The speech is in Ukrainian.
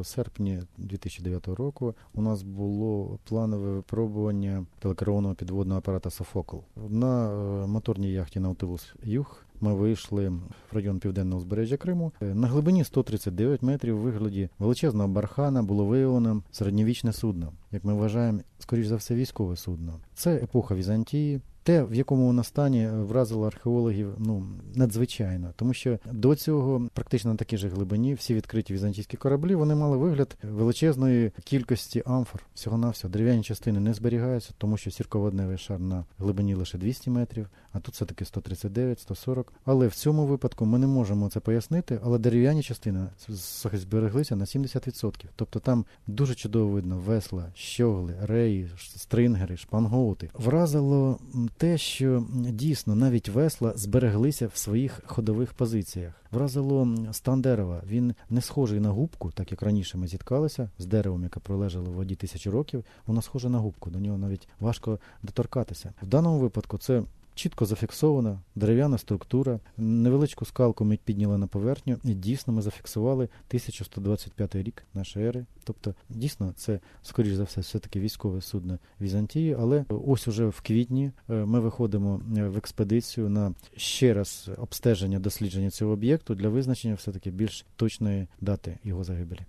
В серпні 2009 року у нас було планове випробування телекерованого підводного апарата Софокл на е, моторній яхті Наутилус Юг. Ми вийшли в район південного узбережжя Криму. Е, На глибині 139 метрів у вигляді величезного бархана було виявлено середньовічне судно, як ми вважаємо, скоріш за все, військове судно. Це епоха Візантії. Те, в якому вона стані, вразило археологів ну надзвичайно, тому що до цього практично на такій же глибині всі відкриті візантійські кораблі вони мали вигляд величезної кількості амфор. Всього на все дерев'яні частини не зберігаються, тому що сірководневий шар на глибині лише 200 метрів, а тут все таки 139, 140. Але в цьому випадку ми не можемо це пояснити. Але дерев'яні частини збереглися на 70%. Тобто там дуже чудово видно весла, щогли, реї, стрингери, шпангоути. Вразило те, що дійсно навіть весла збереглися в своїх ходових позиціях. Вразило стан дерева. Він не схожий на губку, так як раніше ми зіткалися з деревом, яке пролежало в воді тисячі років. Воно схоже на губку. До нього навіть важко доторкатися. В даному випадку це. Чітко зафіксована дерев'яна структура. Невеличку скалку ми підняли на поверхню, і дійсно ми зафіксували 1125 рік нашої ери. Тобто, дійсно, це скоріш за все, все-таки військове судно Візантії. Але ось уже в квітні е, ми виходимо е, в експедицію на ще раз обстеження дослідження цього об'єкту для визначення все таки більш точної дати його загибелі.